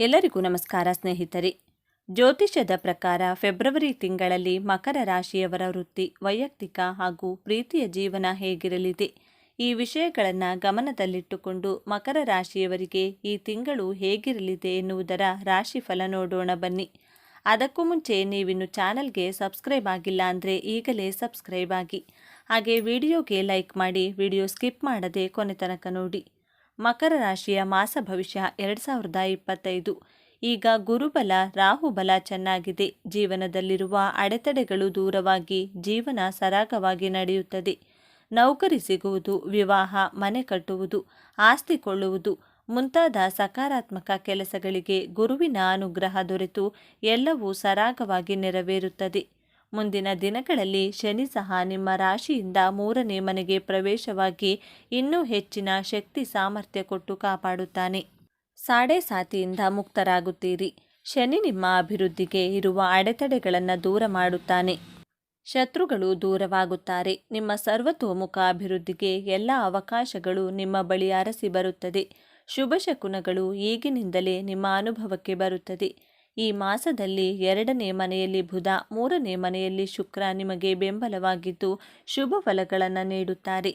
ಎಲ್ಲರಿಗೂ ನಮಸ್ಕಾರ ಸ್ನೇಹಿತರೆ. ಜ್ಯೋತಿಷ್ಯದ ಪ್ರಕಾರ ಫೆಬ್ರವರಿ ತಿಂಗಳಲ್ಲಿ ಮಕರ ರಾಶಿಯವರ ವೃತ್ತಿ, ವೈಯಕ್ತಿಕ ಹಾಗೂ ಪ್ರೀತಿಯ ಜೀವನ ಹೇಗಿರಲಿದೆ? ಈ ವಿಷಯಗಳನ್ನು ಗಮನದಲ್ಲಿಟ್ಟುಕೊಂಡು ಮಕರ ರಾಶಿಯವರಿಗೆ ಈ ತಿಂಗಳು ಹೇಗಿರಲಿದೆ ಎನ್ನುವುದರ ರಾಶಿಫಲ ನೋಡೋಣ ಬನ್ನಿ. ಅದಕ್ಕೂ ಮುಂಚೆ ನೀವಿನ್ನು ಚಾನಲ್ಗೆ ಸಬ್ಸ್ಕ್ರೈಬ್ ಆಗಿಲ್ಲ ಅಂದರೆ ಈಗಲೇ ಸಬ್ಸ್ಕ್ರೈಬ್ ಆಗಿ. ಹಾಗೆ ವಿಡಿಯೋಗೆ ಲೈಕ್ ಮಾಡಿ ವಿಡಿಯೋ ಸ್ಕಿಪ್ ಮಾಡದೆ ಕೊನೆ ತನಕ ನೋಡಿ. ಮಕರ ರಾಶಿಯ ಮಾಸ ಭವಿಷ್ಯ ಎರಡು ಸಾವಿರದ ಇಪ್ಪತ್ತೈದು. ಈಗ ಗುರುಬಲ, ರಾಹುಬಲ ಚೆನ್ನಾಗಿದೆ. ಜೀವನದಲ್ಲಿರುವ ಅಡೆತಡೆಗಳು ದೂರವಾಗಿ, ಜೀವನ ಸರಾಗವಾಗಿ ನಡೆಯುತ್ತದೆ. ನೌಕರಿ ಸಿಗುವುದು, ವಿವಾಹ, ಮನೆ ಕಟ್ಟುವುದು, ಆಸ್ತಿ ಕೊಳ್ಳುವುದು, ಮುಂತಾದ ಸಕಾರಾತ್ಮಕ ಕೆಲಸಗಳಿಗೆ ಗುರುವಿನ ಅನುಗ್ರಹ ದೊರೆತು ಎಲ್ಲವೂ ಸರಾಗವಾಗಿ ನೆರವೇರುತ್ತದೆ. ಮುಂದಿನ ದಿನಗಳಲ್ಲಿ ಶನಿ ಸಹ ನಿಮ್ಮ ರಾಶಿಯಿಂದ ಮೂರನೇ ಮನೆಗೆ ಪ್ರವೇಶವಾಗಿ ಇನ್ನೂ ಹೆಚ್ಚಿನ ಶಕ್ತಿ ಸಾಮರ್ಥ್ಯ ಕೊಟ್ಟು ಕಾಪಾಡುತ್ತಾನೆ. ಸಾಡೆ ಸಾತಿಯಿಂದ ಮುಕ್ತರಾಗುತ್ತೀರಿ. ಶನಿ ನಿಮ್ಮ ಅಭಿವೃದ್ಧಿಗೆ ಇರುವ ಅಡೆತಡೆಗಳನ್ನು ದೂರ ಮಾಡುತ್ತಾನೆ. ಶತ್ರುಗಳು ದೂರವಾಗುತ್ತಾರೆ. ನಿಮ್ಮ ಸರ್ವತೋಮುಖ ಅಭಿವೃದ್ಧಿಗೆ ಎಲ್ಲ ಅವಕಾಶಗಳು ನಿಮ್ಮ ಬಳಿ ಅರಸಿ ಬರುತ್ತದೆ. ಶುಭ ಶಕುನಗಳು ಈಗಿನಿಂದಲೇ ನಿಮ್ಮ ಅನುಭವಕ್ಕೆ ಬರುತ್ತದೆ. ಈ ಮಾಸದಲ್ಲಿ ಎರಡನೇ ಮನೆಯಲ್ಲಿ ಬುಧ, ಮೂರನೇ ಮನೆಯಲ್ಲಿ ಶುಕ್ರ ನಿಮಗೆ ಬೆಂಬಲವಾಗಿದ್ದು ಶುಭ ಫಲಗಳನ್ನು ನೀಡುತ್ತಾರೆ.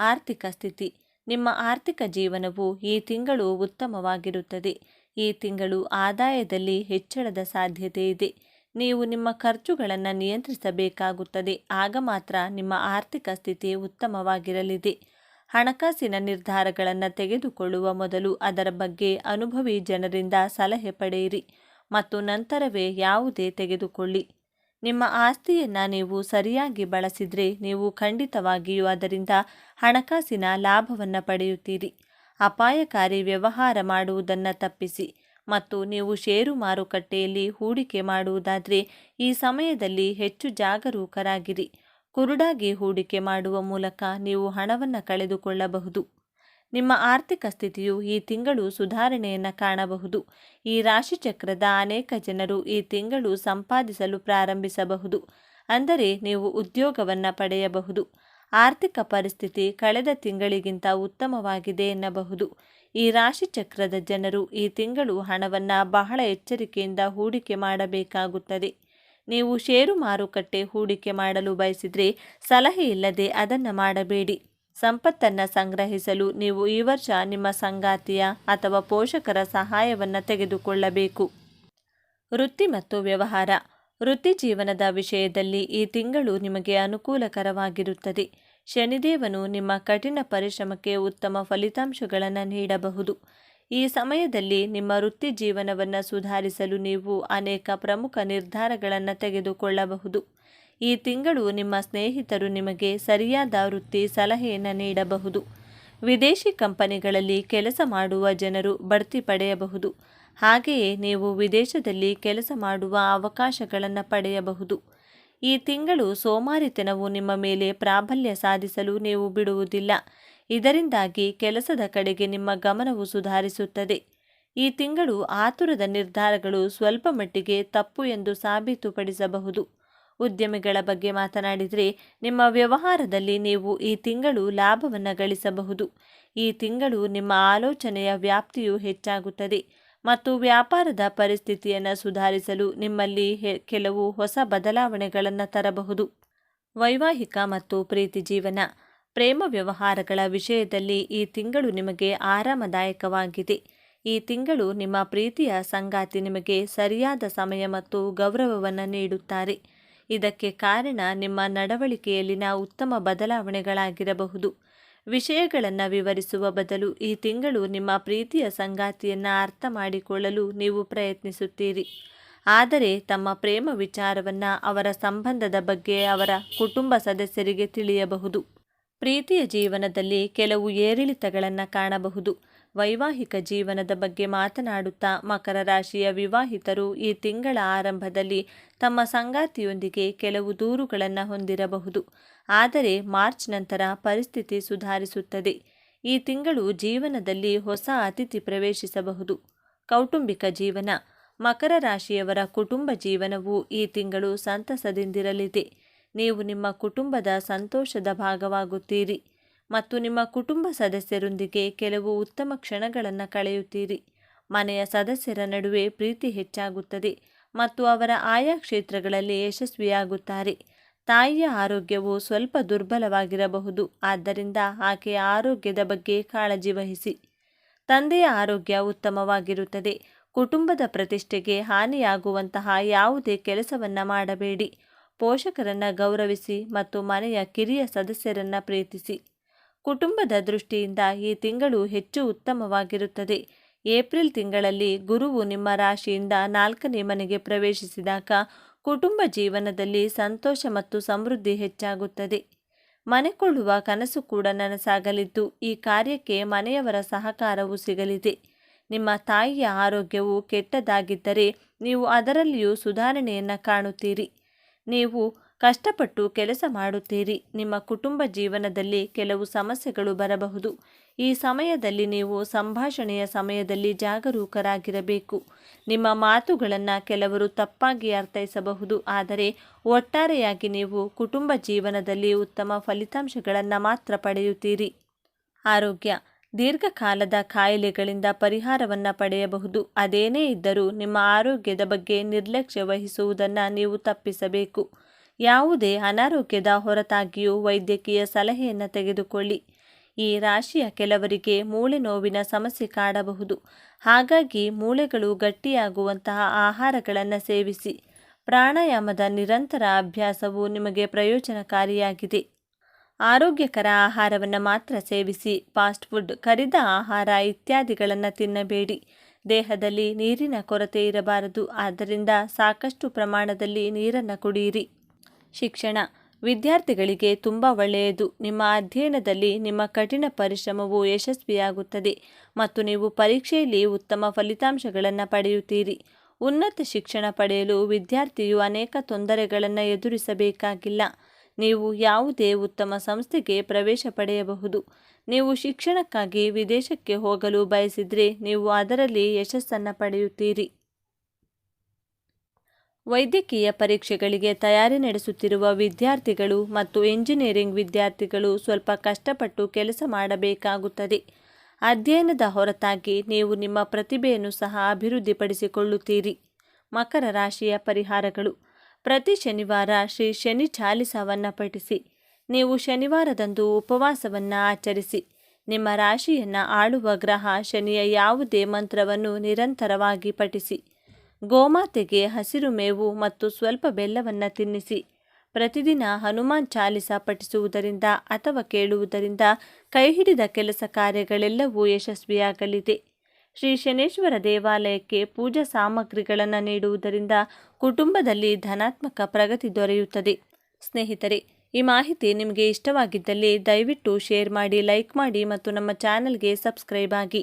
ಆರ್ಥಿಕ ಸ್ಥಿತಿ. ನಿಮ್ಮ ಆರ್ಥಿಕ ಜೀವನವು ಈ ತಿಂಗಳು ಉತ್ತಮವಾಗಿರುತ್ತದೆ. ಈ ತಿಂಗಳು ಆದಾಯದಲ್ಲಿ ಹೆಚ್ಚಳದ ಸಾಧ್ಯತೆ ಇದೆ. ನೀವು ನಿಮ್ಮ ಖರ್ಚುಗಳನ್ನು ನಿಯಂತ್ರಿಸಬೇಕಾಗುತ್ತದೆ. ಆಗ ಮಾತ್ರ ನಿಮ್ಮ ಆರ್ಥಿಕ ಸ್ಥಿತಿ ಉತ್ತಮವಾಗಿರಲಿದೆ. ಹಣಕಾಸಿನ ನಿರ್ಧಾರಗಳನ್ನು ತೆಗೆದುಕೊಳ್ಳುವ ಮೊದಲು ಅದರ ಬಗ್ಗೆ ಅನುಭವಿ ಜನರಿಂದ ಸಲಹೆ ಪಡೆಯಿರಿ. ಮತ್ತು ನಂತರವೇ ಯಾವುದೇ ತೆಗೆದುಕೊಳ್ಳಿ. ನಿಮ್ಮ ಆಸ್ತಿಯನ್ನು ನೀವು ಸರಿಯಾಗಿ ಬಳಸಿದರೆ ನೀವು ಖಂಡಿತವಾಗಿಯೂ ಅದರಿಂದ ಹಣಕಾಸಿನ ಲಾಭವನ್ನು ಪಡೆಯುತ್ತೀರಿ. ಅಪಾಯಕಾರಿ ವ್ಯವಹಾರ ಮಾಡುವುದನ್ನು ತಪ್ಪಿಸಿ ಮತ್ತು ನೀವು ಷೇರು ಮಾರುಕಟ್ಟೆಯಲ್ಲಿ ಹೂಡಿಕೆ ಮಾಡುವುದಾದರೆ ಈ ಸಮಯದಲ್ಲಿ ಹೆಚ್ಚು ಜಾಗರೂಕರಾಗಿರಿ. ಕುರುಡಾಗಿ ಹೂಡಿಕೆ ಮಾಡುವ ಮೂಲಕ ನೀವು ಹಣವನ್ನು ಕಳೆದುಕೊಳ್ಳಬಹುದು. ನಿಮ್ಮ ಆರ್ಥಿಕ ಸ್ಥಿತಿಯು ಈ ತಿಂಗಳು ಸುಧಾರಣೆಯನ್ನು ಕಾಣಬಹುದು. ಈ ರಾಶಿಚಕ್ರದ ಅನೇಕ ಜನರು ಈ ತಿಂಗಳು ಸಂಪಾದಿಸಲು ಪ್ರಾರಂಭಿಸಬಹುದು. ಅಂದರೆ ನೀವು ಉದ್ಯೋಗವನ್ನು ಪಡೆಯಬಹುದು. ಆರ್ಥಿಕ ಪರಿಸ್ಥಿತಿ ಕಳೆದ ತಿಂಗಳಿಗಿಂತ ಉತ್ತಮವಾಗಿದೆ ಎನ್ನಬಹುದು. ಈ ರಾಶಿಚಕ್ರದ ಜನರು ಈ ತಿಂಗಳು ಹಣವನ್ನು ಬಹಳ ಎಚ್ಚರಿಕೆಯಿಂದ ಹೂಡಿಕೆ ಮಾಡಬೇಕಾಗುತ್ತದೆ. ನೀವು ಷೇರು ಮಾರುಕಟ್ಟೆ ಹೂಡಿಕೆ ಮಾಡಲು ಬಯಸಿದರೆ ಸಲಹೆ ಇಲ್ಲದೆ ಅದನ್ನು ಮಾಡಬೇಡಿ. ಸಂಪತ್ತನ್ನು ಸಂಗ್ರಹಿಸಲು ನೀವು ಈ ವರ್ಷ ನಿಮ್ಮ ಸಂಗಾತಿಯ ಅಥವಾ ಪೋಷಕರ ಸಹಾಯವನ್ನು ತೆಗೆದುಕೊಳ್ಳಬೇಕು. ವೃತ್ತಿ ಮತ್ತು ವ್ಯವಹಾರ. ವೃತ್ತಿ ಜೀವನದ ವಿಷಯದಲ್ಲಿ ಈ ತಿಂಗಳು ನಿಮಗೆ ಅನುಕೂಲಕರವಾಗಿರುತ್ತದೆ. ಶನಿದೇವನು ನಿಮ್ಮ ಕಠಿಣ ಪರಿಶ್ರಮಕ್ಕೆ ಉತ್ತಮ ಫಲಿತಾಂಶಗಳನ್ನು ನೀಡಬಹುದು. ಈ ಸಮಯದಲ್ಲಿ ನಿಮ್ಮ ವೃತ್ತಿ ಜೀವನವನ್ನು ಸುಧಾರಿಸಲು ನೀವು ಅನೇಕ ಪ್ರಮುಖ ನಿರ್ಧಾರಗಳನ್ನು ತೆಗೆದುಕೊಳ್ಳಬಹುದು. ಈ ತಿಂಗಳು ನಿಮ್ಮ ಸ್ನೇಹಿತರು ನಿಮಗೆ ಸರಿಯಾದ ವೃತ್ತಿ ಸಲಹೆಯನ್ನು ನೀಡಬಹುದು. ವಿದೇಶಿ ಕಂಪನಿಗಳಲ್ಲಿ ಕೆಲಸ ಮಾಡುವ ಜನರು ಬಡ್ತಿ ಪಡೆಯಬಹುದು. ಹಾಗೆಯೇ ನೀವು ವಿದೇಶದಲ್ಲಿ ಕೆಲಸ ಮಾಡುವ ಅವಕಾಶಗಳನ್ನು ಪಡೆಯಬಹುದು. ಈ ತಿಂಗಳು ಸೋಮಾರಿತನವು ನಿಮ್ಮ ಮೇಲೆ ಪ್ರಾಬಲ್ಯ ಸಾಧಿಸಲು ನೀವು ಬಿಡುವುದಿಲ್ಲ. ಇದರಿಂದಾಗಿ ಕೆಲಸದ ಕಡೆಗೆ ನಿಮ್ಮ ಗಮನವು ಸುಧಾರಿಸುತ್ತದೆ. ಈ ತಿಂಗಳು ಆತುರದ ನಿರ್ಧಾರಗಳು ಸ್ವಲ್ಪ ಮಟ್ಟಿಗೆ ತಪ್ಪು ಎಂದು ಸಾಬೀತುಪಡಿಸಬಹುದು. ಉದ್ಯಮಿಗಳ ಬಗ್ಗೆ ಮಾತನಾಡಿದರೆ, ನಿಮ್ಮ ವ್ಯವಹಾರದಲ್ಲಿ ನೀವು ಈ ತಿಂಗಳು ಲಾಭವನ್ನು ಗಳಿಸಬಹುದು. ಈ ತಿಂಗಳು ನಿಮ್ಮ ಆಲೋಚನೆಯ ವ್ಯಾಪ್ತಿಯು ಹೆಚ್ಚಾಗುತ್ತದೆ ಮತ್ತು ವ್ಯಾಪಾರದ ಪರಿಸ್ಥಿತಿಯನ್ನು ಸುಧಾರಿಸಲು ನಿಮ್ಮಲ್ಲಿ ಕೆಲವು ಹೊಸ ಬದಲಾವಣೆಗಳನ್ನು ತರಬಹುದು. ವೈವಾಹಿಕ ಮತ್ತು ಪ್ರೀತಿ ಜೀವನ. ಪ್ರೇಮ ವ್ಯವಹಾರಗಳ ವಿಷಯದಲ್ಲಿ ಈ ತಿಂಗಳು ನಿಮಗೆ ಆರಾಮದಾಯಕವಾಗಿದೆ. ಈ ತಿಂಗಳು ನಿಮ್ಮ ಪ್ರೀತಿಯ ಸಂಗಾತಿ ನಿಮಗೆ ಸರಿಯಾದ ಸಮಯ ಮತ್ತು ಗೌರವವನ್ನು ನೀಡುತ್ತಾರೆ. ಇದಕ್ಕೆ ಕಾರಣ ನಿಮ್ಮ ನಡವಳಿಕೆಯಲ್ಲಿನ ಉತ್ತಮ ಬದಲಾವಣೆಗಳಾಗಿರಬಹುದು. ವಿಷಯಗಳನ್ನು ವಿವರಿಸುವ ಬದಲು ಈ ತಿಂಗಳು ನಿಮ್ಮ ಪ್ರೀತಿಯ ಸಂಗಾತಿಯನ್ನು ಅರ್ಥ ಮಾಡಿಕೊಳ್ಳಲು ನೀವು ಪ್ರಯತ್ನಿಸುತ್ತೀರಿ. ಆದರೆ ತಮ್ಮ ಪ್ರೇಮ ವಿಚಾರವನ್ನು ಅವರ ಸಂಬಂಧದ ಬಗ್ಗೆ ಅವರ ಕುಟುಂಬ ಸದಸ್ಯರಿಗೆ ತಿಳಿಯಬಹುದು. ಪ್ರೀತಿಯ ಜೀವನದಲ್ಲಿ ಕೆಲವು ಏರಿಳಿತಗಳನ್ನು ಕಾಣಬಹುದು. ವೈವಾಹಿಕ ಜೀವನದ ಬಗ್ಗೆ ಮಾತನಾಡುತ್ತಾ ಮಕರ ರಾಶಿಯ ವಿವಾಹಿತರು ಈ ತಿಂಗಳ ಆರಂಭದಲ್ಲಿ ತಮ್ಮ ಸಂಗಾತಿಯೊಂದಿಗೆ ಕೆಲವು ದೂರುಗಳನ್ನು ಹೊಂದಿರಬಹುದು. ಆದರೆ ಮಾರ್ಚ್ ನಂತರ ಪರಿಸ್ಥಿತಿ ಸುಧಾರಿಸುತ್ತದೆ. ಈ ತಿಂಗಳು ಜೀವನದಲ್ಲಿ ಹೊಸ ಅತಿಥಿ ಪ್ರವೇಶಿಸಬಹುದು. ಕೌಟುಂಬಿಕ ಜೀವನ. ಮಕರ ರಾಶಿಯವರ ಕುಟುಂಬ ಜೀವನವು ಈ ತಿಂಗಳು ಸಂತಸದಿಂದಿರಲಿದೆ. ನೀವು ನಿಮ್ಮ ಕುಟುಂಬದ ಸಂತೋಷದ ಭಾಗವಾಗುತ್ತೀರಿ. ಮತ್ತು ನಿಮ್ಮ ಕುಟುಂಬ ಸದಸ್ಯರೊಂದಿಗೆ ಕೆಲವು ಉತ್ತಮ ಕ್ಷಣಗಳನ್ನು ಕಳೆಯುತ್ತೀರಿ. ಮನೆಯ ಸದಸ್ಯರ ನಡುವೆ ಪ್ರೀತಿ ಹೆಚ್ಚಾಗುತ್ತದೆ ಮತ್ತು ಅವರ ಆಯಾ ಕ್ಷೇತ್ರಗಳಲ್ಲಿ ಯಶಸ್ವಿಯಾಗುತ್ತಾರೆ. ತಾಯಿಯ ಆರೋಗ್ಯವು ಸ್ವಲ್ಪ ದುರ್ಬಲವಾಗಿರಬಹುದು, ಆದ್ದರಿಂದ ಆಕೆಯ ಆರೋಗ್ಯದ ಬಗ್ಗೆ ಕಾಳಜಿ ವಹಿಸಿ. ತಂದೆಯ ಆರೋಗ್ಯ ಉತ್ತಮವಾಗಿರುತ್ತದೆ, ಕುಟುಂಬದ ಪ್ರತಿಷ್ಠೆಗೆ ಹಾನಿಯಾಗುವಂತಹ ಯಾವುದೇ ಕೆಲಸವನ್ನು ಮಾಡಬೇಡಿ. ಪೋಷಕರನ್ನು ಗೌರವಿಸಿ ಮತ್ತು ಮನೆಯ ಕಿರಿಯ ಸದಸ್ಯರನ್ನು ಪ್ರೀತಿಸಿ. ಕುಟುಂಬದ ದೃಷ್ಟಿಯಿಂದ ಈ ತಿಂಗಳು ಹೆಚ್ಚು ಉತ್ತಮವಾಗಿರುತ್ತದೆ. ಏಪ್ರಿಲ್ ತಿಂಗಳಲ್ಲಿ ಗುರುವು ನಿಮ್ಮ ರಾಶಿಯಿಂದ ನಾಲ್ಕನೇ ಮನೆಗೆ ಪ್ರವೇಶಿಸಿದಾಗ ಕುಟುಂಬ ಜೀವನದಲ್ಲಿ ಸಂತೋಷ ಮತ್ತು ಸಮೃದ್ಧಿ ಹೆಚ್ಚಾಗುತ್ತದೆ. ಮನೆ ಕೊಳ್ಳುವ ಕನಸು ಕೂಡ ನನಸಾಗಲಿದ್ದು, ಈ ಕಾರ್ಯಕ್ಕೆ ಮನೆಯವರ ಸಹಕಾರವು ಸಿಗಲಿದೆ. ನಿಮ್ಮ ತಾಯಿಯ ಆರೋಗ್ಯವು ಕೆಟ್ಟದಾಗಿದ್ದರೆ ನೀವು ಅದರಲ್ಲಿಯೂ ಸುಧಾರಣೆಯನ್ನು ಕಾಣುತ್ತೀರಿ. ನೀವು ಕಷ್ಟಪಟ್ಟು ಕೆಲಸ ಮಾಡುತ್ತೀರಿ. ನಿಮ್ಮ ಕುಟುಂಬ ಜೀವನದಲ್ಲಿ ಕೆಲವು ಸಮಸ್ಯೆಗಳು ಬರಬಹುದು. ಈ ಸಮಯದಲ್ಲಿ ನೀವು ಸಂಭಾಷಣೆಯ ಸಮಯದಲ್ಲಿ ಜಾಗರೂಕರಾಗಿರಬೇಕು. ನಿಮ್ಮ ಮಾತುಗಳನ್ನು ಕೆಲವರು ತಪ್ಪಾಗಿ ಅರ್ಥೈಸಬಹುದು. ಆದರೆ ಒಟ್ಟಾರೆಯಾಗಿ ನೀವು ಕುಟುಂಬ ಜೀವನದಲ್ಲಿ ಉತ್ತಮ ಫಲಿತಾಂಶಗಳನ್ನು ಮಾತ್ರ ಪಡೆಯುತ್ತೀರಿ. ಆರೋಗ್ಯ. ದೀರ್ಘಕಾಲದ ಕಾಯಿಲೆಗಳಿಂದ ಪರಿಹಾರವನ್ನು ಪಡೆಯಬಹುದು. ಅದೇನೇ ಇದ್ದರೂ ನಿಮ್ಮ ಆರೋಗ್ಯದ ಬಗ್ಗೆ ನಿರ್ಲಕ್ಷ್ಯ ವಹಿಸುವುದನ್ನು ನೀವು ತಪ್ಪಿಸಬೇಕು. ಯಾವುದೇ ಅನಾರೋಗ್ಯದ ಹೊರತಾಗಿಯೂ ವೈದ್ಯಕೀಯ ಸಲಹೆಯನ್ನು ತೆಗೆದುಕೊಳ್ಳಿ. ಈ ರಾಶಿಯ ಕೆಲವರಿಗೆ ಮೂಳೆ ನೋವಿನ ಸಮಸ್ಯೆ ಕಾಡಬಹುದು. ಹಾಗಾಗಿ ಮೂಳೆಗಳು ಗಟ್ಟಿಯಾಗುವಂತಹ ಆಹಾರಗಳನ್ನು ಸೇವಿಸಿ. ಪ್ರಾಣಾಯಾಮದ ನಿರಂತರ ಅಭ್ಯಾಸವು ನಿಮಗೆ ಪ್ರಯೋಜನಕಾರಿಯಾಗಿದೆ. ಆರೋಗ್ಯಕರ ಆಹಾರವನ್ನು ಮಾತ್ರ ಸೇವಿಸಿ ಫಾಸ್ಟ್ ಫುಡ್, ಕರಿದ ಆಹಾರ ಇತ್ಯಾದಿಗಳನ್ನು ತಿನ್ನಬೇಡಿ. ದೇಹದಲ್ಲಿ ನೀರಿನ ಕೊರತೆ ಇರಬಾರದು. ಆದ್ದರಿಂದ ಸಾಕಷ್ಟು ಪ್ರಮಾಣದಲ್ಲಿ ನೀರನ್ನು ಕುಡಿಯಿರಿ ಶಿಕ್ಷಣ. ವಿದ್ಯಾರ್ಥಿಗಳಿಗೆ ತುಂಬ ಒಳ್ಳೆಯದು. ನಿಮ್ಮ ಅಧ್ಯಯನದಲ್ಲಿ ನಿಮ್ಮ ಕಠಿಣ ಪರಿಶ್ರಮವು ಯಶಸ್ವಿಯಾಗುತ್ತದೆ ಮತ್ತು ನೀವು ಪರೀಕ್ಷೆಯಲ್ಲಿ ಉತ್ತಮ ಫಲಿತಾಂಶಗಳನ್ನು ಪಡೆಯುತ್ತೀರಿ. ಉನ್ನತ ಶಿಕ್ಷಣ ಪಡೆಯಲು ವಿದ್ಯಾರ್ಥಿಯು ಅನೇಕ ತೊಂದರೆಗಳನ್ನು ಎದುರಿಸಬೇಕಾಗಿಲ್ಲ. ನೀವು ಯಾವುದೇ ಉತ್ತಮ ಸಂಸ್ಥೆಗೆ ಪ್ರವೇಶ ಪಡೆಯಬಹುದು. ನೀವು ಶಿಕ್ಷಣಕ್ಕಾಗಿ ವಿದೇಶಕ್ಕೆ ಹೋಗಲು ಬಯಸಿದರೆ ನೀವು ಅದರಲ್ಲಿ ಯಶಸ್ಸನ್ನು ಪಡೆಯುತ್ತೀರಿ. ವೈದ್ಯಕೀಯ ಪರೀಕ್ಷೆಗಳಿಗೆ ತಯಾರಿ ನಡೆಸುತ್ತಿರುವ ವಿದ್ಯಾರ್ಥಿಗಳು ಮತ್ತು ಎಂಜಿನಿಯರಿಂಗ್ ವಿದ್ಯಾರ್ಥಿಗಳು ಸ್ವಲ್ಪ ಕಷ್ಟಪಟ್ಟು ಕೆಲಸ ಮಾಡಬೇಕಾಗುತ್ತದೆ. ಅಧ್ಯಯನದ ಹೊರತಾಗಿ ನೀವು ನಿಮ್ಮ ಪ್ರತಿಭೆಯನ್ನು ಸಹ ಅಭಿವೃದ್ಧಿಪಡಿಸಿಕೊಳ್ಳುತ್ತೀರಿ. ಮಕರ ರಾಶಿಯ ಪರಿಹಾರಗಳು. ಪ್ರತಿ ಶನಿವಾರ ಶ್ರೀ ಶನಿ ಚಾಲಿಸವನ್ನು ಪಠಿಸಿ. ನೀವು ಶನಿವಾರದಂದು ಉಪವಾಸವನ್ನು ಆಚರಿಸಿ. ನಿಮ್ಮ ರಾಶಿಯನ್ನು ಆಳುವ ಗ್ರಹ ಶನಿಯ ಯಾವುದೇ ಮಂತ್ರವನ್ನು ನಿರಂತರವಾಗಿ ಪಠಿಸಿ. ಗೋಮಾತೆಗೆ ಹಸಿರು ಮೇವು ಮತ್ತು ಸ್ವಲ್ಪ ಬೆಲ್ಲವನ್ನು ತಿನ್ನಿಸಿ. ಪ್ರತಿದಿನ ಹನುಮಾನ್ ಚಾಲಿಸ ಪಠಿಸುವುದರಿಂದ ಅಥವಾ ಕೇಳುವುದರಿಂದ ಕೈಹಿಡಿದ ಕೆಲಸ ಕಾರ್ಯಗಳೆಲ್ಲವೂ ಯಶಸ್ವಿಯಾಗಲಿದೆ. ಶ್ರೀ ಶನೇಶ್ವರ ದೇವಾಲಯಕ್ಕೆ ಪೂಜಾ ಸಾಮಗ್ರಿಗಳನ್ನು ನೀಡುವುದರಿಂದ ಕುಟುಂಬದಲ್ಲಿ ಧನಾತ್ಮಕ ಪ್ರಗತಿ ದೊರೆಯುತ್ತದೆ. ಸ್ನೇಹಿತರೆ, ಈ ಮಾಹಿತಿ ನಿಮಗೆ ಇಷ್ಟವಾಗಿದ್ದಲ್ಲಿ ದಯವಿಟ್ಟು ಶೇರ್ ಮಾಡಿ, ಲೈಕ್ ಮಾಡಿ ಮತ್ತು ನಮ್ಮ ಚಾನಲ್ಗೆ ಸಬ್ಸ್ಕ್ರೈಬ್ ಆಗಿ.